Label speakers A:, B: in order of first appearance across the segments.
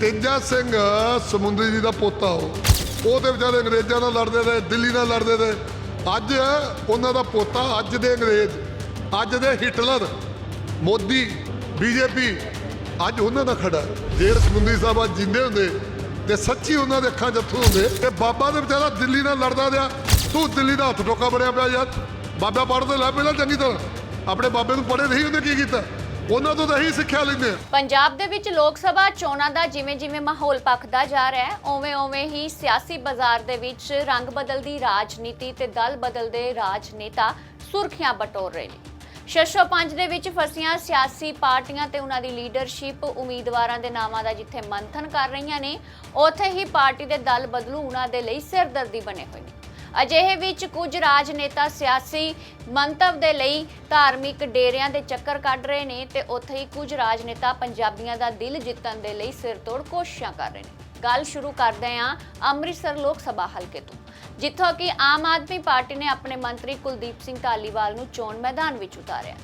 A: ਤੇਜਾ ਸਿੰਘ ਸਮੁੰਦਰੀ ਜੀ ਦਾ ਪੋਤਾ ਉਹ। ਉਹ ਤੇ ਵਿਚਾਰੇ ਅੰਗਰੇਜ਼ਾਂ ਨਾਲ ਲੜਦੇ ਰਹੇ, ਦਿੱਲੀ ਨਾਲ ਲੜਦੇ ਰਹੇ। ਅੱਜ ਉਹਨਾਂ ਦਾ ਪੋਤਾ ਅੱਜ ਦੇ ਅੰਗਰੇਜ਼, ਅੱਜ ਦੇ ਹਿਟਲਰ, ਮੋਦੀ, ਬੀਜੇਪੀ, ਅੱਜ ਉਹਨਾਂ ਦਾ ਖੜਾ। ਜੇ ਸਮੁੰਦਰੀ ਸਾਹਿਬ ਅੱਜ ਜਿੰਦੇ ਹੁੰਦੇ ਤੇ ਸੱਚੀ ਉਹਨਾਂ ਦੇ ਅੱਖਾਂ ਜੱਥੂ ਹੁੰਦੇ, ਤੇ ਬਾਬਾ ਦੇ ਵਿਚਾਰਾ ਦਿੱਲੀ ਨਾਲ ਲੜਦਾ ਰਿਹਾ। ਤੂੰ ਦਿੱਲੀ ਦਾ ਹੱਥ ਟੋਕਾ ਬਣਿਆ ਪਿਆ ਯਾਰ। ਬਾਬਾ ਪੜ੍ਹਦੇ ਲੈ ਪਹਿਲਾਂ ਚੰਗੀ ਤਰ੍ਹਾਂ। ਆਪਣੇ ਬਾਬੇ ਨੂੰ ਪੜ੍ਹੇ ਨਹੀਂ ਉਹਨੇ ਕੀ ਕੀਤਾ? ਉਹਨਾਂ ਤੋਂ ਤਾਂ ਇਹੀ ਸਿੱਖਿਆ ਲੈਂਦੇ ਆ।
B: ਪੰਜਾਬ ਦੇ ਵਿੱਚ ਲੋਕ ਸਭਾ ਚੋਣਾਂ ਦਾ ਜਿਵੇਂ ਜਿਵੇਂ ਮਾਹੌਲ ਪੱਕਦਾ ਜਾ ਰਿਹਾ ਹੈ ਓਵੇਂ ਓਵੇਂ ਹੀ ਸਿਆਸੀ ਬਾਜ਼ਾਰ ਦੇ ਵਿੱਚ ਰੰਗ ਬਦਲਦੀ ਰਾਜਨੀਤੀ ਤੇ ਦਲ ਬਦਲਦੇ ਰਾਜਨੇਤਾ ਸੁਰਖੀਆਂ ਬਟੋਰ ਰਹੇ ਨੇ। ਸ਼ਸ਼ੋ ਪੰਜ ਦੇ ਵਿੱਚ ਫਸੀਆਂ ਸਿਆਸੀ ਪਾਰਟੀਆਂ ਤੇ ਉਹਨਾਂ ਦੀ ਲੀਡਰਸ਼ਿਪ ਉਮੀਦਵਾਰਾਂ ਦੇ ਨਾਵਾਂ ਦਾ ਜਿੱਥੇ ਮੰਥਨ ਕਰ ਰਹੀਆਂ ਨੇ, ਉੱਥੇ ਹੀ ਪਾਰਟੀ ਦੇ ਦਲ ਬਦਲੂ ਉਹਨਾਂ ਦੇ ਲਈ ਸਿਰਦਰਦੀ ਬਣੇ ਹੋਏ ਨੇ। ਅਜਿਹੇ ਵਿੱਚ ਕੁਝ ਰਾਜਨੇਤਾ ਸਿਆਸੀ ਮੰਤਵ ਦੇ ਲਈ ਧਾਰਮਿਕ ਡੇਰਿਆਂ ਦੇ ਚੱਕਰ ਕੱਢ ਰਹੇ ਨੇ ਤੇ ਉੱਥੇ ਹੀ ਕੁਝ ਰਾਜਨੇਤਾ ਪੰਜਾਬੀਆਂ ਦਾ ਦਿਲ ਜਿੱਤਣ ਦੇ ਲਈ ਸਿਰਤੋੜ ਕੋਸ਼ਿਸ਼ਾਂ ਕਰ ਰਹੇ ਨੇ। ਗੱਲ ਸ਼ੁਰੂ ਕਰਦੇ ਹਾਂ ਅੰਮ੍ਰਿਤਸਰ ਲੋਕ ਸਭਾ ਹਲਕੇ ਤੋਂ, ਜਿੱਥੋਂ ਕਿ ਆਮ ਆਦਮੀ ਪਾਰਟੀ ਨੇ ਆਪਣੇ ਮੰਤਰੀ ਕੁਲਦੀਪ ਸਿੰਘ ਢਾਲੀਵਾਲ ਨੂੰ ਚੋਣ ਮੈਦਾਨ ਵਿੱਚ ਉਤਾਰਿਆ।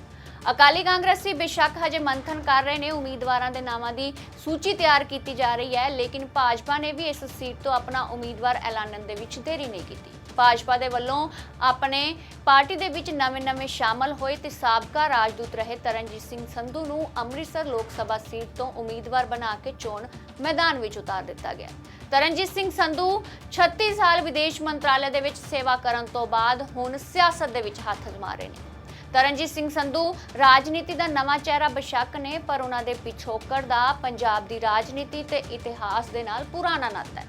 B: ਅਕਾਲੀ ਕਾਂਗਰਸੀ ਬੇਸ਼ੱਕ ਹਜੇ ਮੰਥਨ ਕਰ ਰਹੇ ਨੇ, ਉਮੀਦਵਾਰਾਂ ਦੇ ਨਾਵਾਂ ਦੀ ਸੂਚੀ ਤਿਆਰ ਕੀਤੀ ਜਾ ਰਹੀ ਹੈ, ਲੇਕਿਨ ਭਾਜਪਾ ਨੇ ਵੀ ਇਸ ਸੀਟ ਤੋਂ ਆਪਣਾ ਉਮੀਦਵਾਰ ਐਲਾਨਣ ਦੇ ਵਿੱਚ ਦੇਰੀ ਨਹੀਂ ਕੀਤੀ। ਭਾਜਪਾ ਦੇ ਵੱਲੋਂ ਆਪਣੇ ਪਾਰਟੀ ਦੇ ਵਿੱਚ ਨਵੇਂ-ਨਵੇਂ ਸ਼ਾਮਲ ਹੋਏ ਤੇ ਸਾਬਕਾ ਰਾਜਦੂਤ ਰਹੇ ਤਰਨਜੀਤ ਸਿੰਘ ਸੰਧੂ ਨੂੰ ਅੰਮ੍ਰਿਤਸਰ ਲੋਕ ਸਭਾ ਸੀਟ ਤੋਂ ਉਮੀਦਵਾਰ ਬਣਾ ਕੇ ਚੋਣ ਮੈਦਾਨ ਵਿੱਚ ਉਤਾਰ ਦਿੱਤਾ ਗਿਆ। ਤਰਨਜੀਤ ਸਿੰਘ ਸੰਧੂ 36 ਸਾਲ ਵਿਦੇਸ਼ ਮੰਤਰਾਲੇ ਦੇ ਵਿੱਚ ਸੇਵਾ ਕਰਨ ਤੋਂ ਬਾਅਦ ਹੁਣ ਸਿਆਸਤ ਦੇ ਵਿੱਚ ਹੱਥ ਜਮਾ ਰਹੇ ਨੇ। ਤਰਨਜੀਤ ਸਿੰਘ ਸੰਧੂ ਰਾਜਨੀਤੀ ਦਾ ਨਵਾਂ ਚਿਹਰਾ ਬੇਸ਼ੱਕ ਨੇ, ਪਰ ਉਹਨਾਂ ਦੇ ਪਿਛੋਕੜ ਦਾ ਪੰਜਾਬ ਦੀ ਰਾਜਨੀਤੀ ਤੇ ਇਤਿਹਾਸ ਦੇ ਨਾਲ ਪੁਰਾਣਾ ਨਾਤਾ ਹੈ।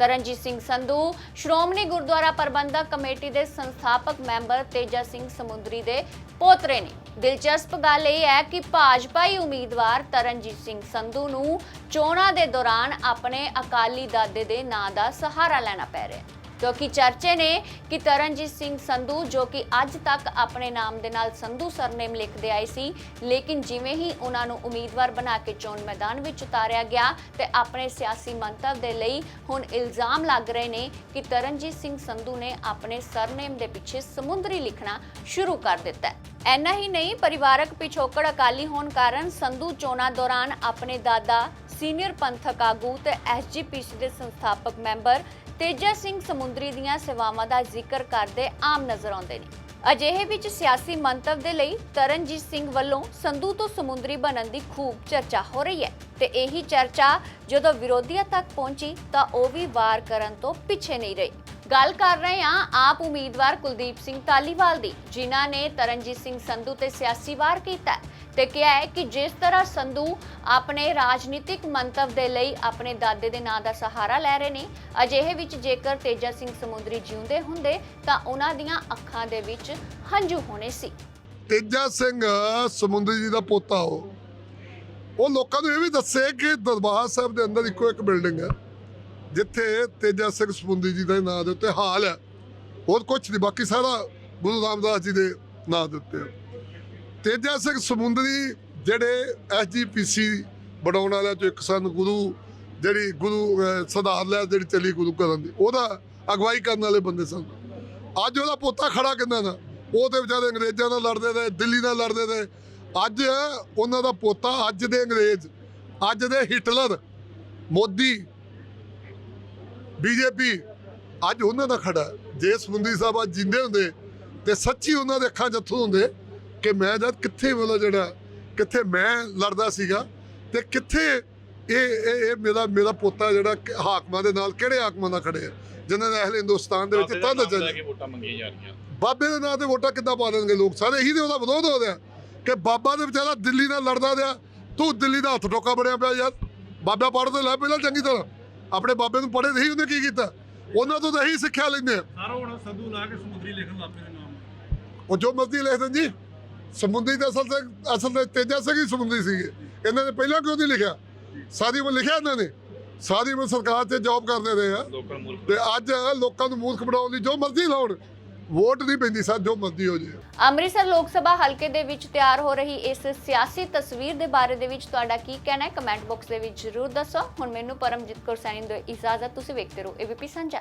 B: ਤਰਨਜੀਤ ਸਿੰਘ ਸੰਧੂ, ਸ਼੍ਰੋਮਣੀ ਗੁਰਦੁਆਰਾ ਪ੍ਰਬੰਧਕ ਕਮੇਟੀ ਦੇ ਸੰਸਥਾਪਕ ਮੈਂਬਰ ਤੇਜਾ ਸਿੰਘ ਸਮੁੰਦਰੀ ਦੇ ਪੋਤਰੇ ਨੇ। ਦਿਲਚਸਪ ਗੱਲ ਇਹ ਹੈ ਕਿ ਭਾਜਪਾਈ ਉਮੀਦਵਾਰ ਤਰਨਜੀਤ ਸਿੰਘ ਸੰਧੂ ਨੂੰ ਚੋਣਾਂ ਦੇ ਦੌਰਾਨ ਆਪਣੇ ਅਕਾਲੀ ਦਾਦੇ ਦੇ ਨਾਂ ਦਾ ਸਹਾਰਾ ਲੈਣਾ ਪੈ ਰਿਹਾ ਹੈ। ਕਿਉਂਕਿ ਚਰਚੇ ਨੇ ਕਿ ਤਰਨਜੀਤ ਸਿੰਘ ਸੰਧੂ, ਜੋ ਕਿ ਅੱਜ ਤੱਕ ਆਪਣੇ ਨਾਮ ਦੇ ਨਾਲ ਸੰਧੂ ਸਰਨੇਮ ਲਿਖਦੇ ਆਏ ਸੀ, ਲੇਕਿਨ ਜਿਵੇਂ ਹੀ ਉਹਨਾਂ ਨੂੰ ਉਮੀਦਵਾਰ ਬਣਾ ਕੇ ਚੋਣ ਮੈਦਾਨ ਵਿੱਚ ਉਤਾਰਿਆ ਗਿਆ ਤੇ ਆਪਣੇ ਸਿਆਸੀ ਮੰਤਵ ਦੇ ਲਈ ਹੁਣ ਇਲਜ਼ਾਮ ਲੱਗ ਰਹੇ ਨੇ ਕਿ ਤਰਨਜੀਤ ਸਿੰਘ ਸੰਧੂ ਨੇ ਆਪਣੇ ਸਰਨੇਮ ਦੇ ਪਿੱਛੇ ਸਮੁੰਦਰੀ ਲਿਖਣਾ ਸ਼ੁਰੂ ਕਰ ਦਿੱਤਾ ਹੈ। ਐਨਾ ਹੀ ਨਹੀਂ, ਪਰਿਵਾਰਕ ਪਿਛੋਕੜ ਅਕਾਲੀ ਹੋਣ ਕਾਰਨ ਸੰਧੂ ਚੋਣਾਂ ਦੌਰਾਨ ਆਪਣੇ ਦਾਦਾ, ਸੀਨੀਅਰ ਪੰਥਕ ਆਗੂ ਤੇ ਐਸਜੀਪੀਸੀ ਦੇ ਸੰਸਥਾਪਕ ਮੈਂਬਰ ਤੇਜਾ ਸਿੰਘ ਸਮੁੰਦਰੀ ਦੀਆਂ ਸੇਵਾਵਾਂ ਦਾ ਜ਼ਿਕਰ ਕਰਦੇ ਆਮ ਨਜ਼ਰ ਆਉਂਦੇ ਨੇ। ਅਜਿਹੇ ਵਿੱਚ ਸਿਆਸੀ ਮੰਤਵ ਦੇ ਲਈ ਤਰਨਜੀਤ ਸਿੰਘ ਵੱਲੋਂ ਸੰਧੂ ਤੋਂ ਸਮੁੰਦਰੀ ਬਣਨ ਦੀ ਖੂਬ ਚਰਚਾ ਹੋ ਰਹੀ ਹੈ ਤੇ ਇਹੀ ਚਰਚਾ ਜਦੋਂ ਵਿਰੋਧੀਆਂ ਤੱਕ ਪਹੁੰਚੀ ਤਾਂ ਉਹ ਵੀ ਵਾਰ ਕਰਨ ਤੋਂ ਪਿੱਛੇ ਨਹੀਂ ਰਹੀ। ਗੱਲ ਕਰ ਰਹੇ ਹਾਂ ਆਪ ਉਮੀਦਵਾਰ ਕੁਲਦੀਪ ਸਿੰਘ ਧਾਲੀਵਾਲ ਦੀ, ਜਿਨ੍ਹਾਂ ਨੇ ਤਰਨਜੀਤ ਸਿੰਘ ਸੰਧੂ ਤੇ ਸਿਆਸੀ ਵਾਰ ਕੀਤਾ ਤੇ ਕਿਹਾ ਹੈ ਕਿ ਜਿਸ ਤਰ੍ਹਾਂ ਸੰਧੂ ਆਪਣੇ ਰਾਜਨੀਤਿਕ ਮੰਤਵ ਦੇ ਲਈ ਆਪਣੇ ਦਾਦੇ ਦੇ ਨਾਂ ਦਾ ਸਹਾਰਾ ਲੈ ਰਹੇ ਨੇ, ਅਜਿਹੇ ਵਿੱਚ ਜੇਕਰ ਤੇਜਾ ਸਿੰਘ ਸਮੁੰਦਰੀ ਜਿਉਂਦੇ ਹੁੰਦੇ ਤਾਂ ਉਹਨਾਂ ਦੀਆਂ ਅੱਖਾਂ ਦੇ ਵਿੱਚ ਹੰਝੂ ਹੋਣੇ ਸੀ।
A: ਤੇਜਾ ਸਿੰਘ ਸਮੁੰਦਰੀ ਜੀ ਦਾ ਪੋਤਾ ਉਹ। ਉਹ ਲੋਕਾਂ ਨੂੰ ਇਹ ਵੀ ਦੱਸੇ ਕਿ ਦਰਬਾਰ ਸਾਹਿਬ ਦੇ ਅੰਦਰ ਇੱਕੋ ਇੱਕ ਬਿਲਡਿੰਗ ਹੈ। ਜਿੱਥੇ ਤੇਜਾ ਸਿੰਘ ਸਮੁੰਦਰੀ ਜੀ ਦੇ ਨਾਂ ਦੇ ਉੱਤੇ ਹਾਲ ਹੈ। ਹੋਰ ਕੁਝ ਨਹੀਂ, ਬਾਕੀ ਸਾਰਾ ਗੁਰੂ ਰਾਮਦਾਸ ਜੀ ਦੇ ਨਾਂ ਦੇ ਉੱਤੇ ਹੈ। ਤੇਜਾ ਸਿੰਘ ਸਮੁੰਦਰੀ ਜਿਹੜੇ ਐਸਜੀਪੀਸੀ ਬਣਾਉਣ ਵਾਲਿਆਂ ਚੋਂ ਇੱਕ ਸਨ, ਗੁਰੂ ਜਿਹੜੀ ਗੁਰੂ ਸਧਾਰ ਲੈ ਜਿਹੜੀ ਚਲੀ ਗੁਰੂ ਕਰਨ ਦੀ, ਉਹਦਾ ਅਗਵਾਈ ਕਰਨ ਵਾਲੇ ਬੰਦੇ ਸਨ। ਅੱਜ ਉਹਦਾ ਪੋਤਾ ਖੜਾ ਕਿੰਨਾ ਦਾ ਉਹ ਤੇ ਵਿਚਾਰੇ ਅੰਗਰੇਜ਼ਾਂ ਨਾਲ ਲੜਦੇ ਰਹੇ, ਦਿੱਲੀ ਨਾਲ ਲੜਦੇ ਰਹੇ। ਅੱਜ ਉਹਨਾਂ ਦਾ ਪੋਤਾ, ਅੱਜ ਦੇ ਅੰਗਰੇਜ਼, ਅੱਜ ਦੇ ਹਿਟਲਰ, ਮੋਦੀ ਬੀਜੇਪੀ ਅੱਜ ਉਹਨਾਂ ਦਾ ਖੜਾ। ਜੇ ਸਮੁੰਦਰੀ ਸਾਹਿਬ ਅੱਜ ਜਿੰਦੇ ਹੁੰਦੇ ਤੇ ਸੱਚੀ ਉਹਨਾਂ ਦੇ ਅੱਖਾਂ ਅੱਥਰੂ ਹੁੰਦੇ ਕਿ ਮੈਂ ਜਦ ਕਿੱਥੇ ਵਾਲਾ ਜਿਹੜਾ ਕਿੱਥੇ ਮੈਂ ਲੜਦਾ ਸੀਗਾ ਤੇ ਕਿੱਥੇ ਇਹ ਇਹ ਇਹ ਮੇਰਾ ਮੇਰਾ ਪੋਤਾ ਜਿਹੜਾ ਹਾਕਮਾਂ ਦੇ ਨਾਲ ਕਿਹੜੇ ਹਾਕਮਾਂ ਨਾਲ ਖੜੇ ਆ? ਜਿਨ੍ਹਾਂ ਨੇ ਅਹਿਲ ਹਿੰਦੁਸਤਾਨ ਦੇ ਵਿੱਚ ਤਦ
C: ਨਾਮ ਲੈ
A: ਚੱਲੇ
C: ਕੇ ਵੋਟਾਂ ਮੰਗੀਆਂ ਜਾ ਰਹੀਆਂ।
A: ਬਾਬੇ ਦੇ ਨਾਂ ਤੇ ਵੋਟਾਂ ਕਿੱਦਾਂ ਪਾ ਦੇਣਗੇ ਲੋਕ? ਸਾਰੇ ਇਹੀ ਤੇ ਉਹਦਾ ਵਿਰੋਧ ਹੋ ਰਿਹਾ ਕਿ ਬਾਬਾ ਦੇ ਵਿਚਾਰਾ ਦਿੱਲੀ ਨਾਲ ਲੜਦਾ ਰਿਹਾ। ਤੂੰ ਦਿੱਲੀ ਦਾ ਹੱਥ ਟੋਕਾ ਬਣਿਆ ਪਿਆ ਯਾਰ। ਬਾਬਾ ਪੜ੍ਹਦੇ ਲੈ ਪਹਿਲਾਂ ਚੰਗੀ ਤਰ੍ਹਾਂ। ਆਪਣੇ ਬਾਬੇ ਨੂੰ ਪੜ੍ਹੇ ਨਹੀਂ ਉਹਨੇ ਕੀ ਕੀਤਾ? ਉਹਨਾਂ ਤੋਂ ਤਾਂ ਇਹੀ ਸਿੱਖਿਆ ਲੈਂਦੇ ਆ।
D: ਸਾਰਾ ਹੁਣ ਸੰਧੂ ਲਾ ਕੇ ਸਮੁੰਦਰੀ ਲਿਖਣ ਪਏ ਨੇ ਨਾਮ।
A: ਉਹ ਜੋ ਮਰਜ਼ੀ ਲਿਖ ਦੇਣ ਜੀ। ਸਮੁੰਦਰੀ ਦਾ ਅਸਲ ਤੇ ਅਸਲ ਤੇ ਤੇਜਾ ਸਿੰਘ ਹੀ ਸਮੁੰਦਰੀ ਸੀਗੇ। ਇਹਨਾਂ ਨੇ ਪਹਿਲਾਂ ਕਿਉਂ ਨਹੀਂ ਲਿਖਿਆ? ਸਾਰੀ ਉਮਰ ਲਿਖਿਆ ਇਹਨਾਂ ਨੇ। ਸਾਰੀ ਉਮਰ ਸਰਕਾਰ ਤੇ ਜੌਬ ਕਰਦੇ ਰਹੇ ਆ। ਤੇ ਅੱਜ ਲੋਕਾਂ ਨੂੰ ਮੂਰਖ ਬਣਾਉਣ ਲਈ ਜੋ ਮਰਜ਼ੀ ਲਾਉਣ। ਵੋਟ ਨਹੀਂ ਪੈਂਦੀ, ਸਰ, ਜੋ ਮਰਜ਼ੀ ਹੋ ਜੇ।
B: ਅੰਮ੍ਰਿਤਸਰ ਲੋਕ ਸਭਾ ਹਲਕੇ ਦੇ ਵਿੱਚ ਤਿਆਰ ਹੋ ਰਹੀ ਇਸ ਸਿਆਸੀ ਤਸਵੀਰ ਦੇ ਬਾਰੇ ਦੇ ਵਿੱਚ ਤੁਹਾਡਾ ਕੀ ਕਹਿਣਾ ਹੈ? ਕਮੈਂਟ ਬਾਕਸ ਦੇ ਵਿੱਚ ਜ਼ਰੂਰ ਦੱਸੋ। ਹੁਣ ਮੈਨੂੰ ਪਰਮਜੀਤ ਕੌਰ ਸੈਣੀ ਦੀ ਇਜਾਜ਼ਤ ਤੁਸੀਂ ਵੇਖਦੇ ਰਹੋ। ਏਬੀਪੀ ਸਾਂਝਾ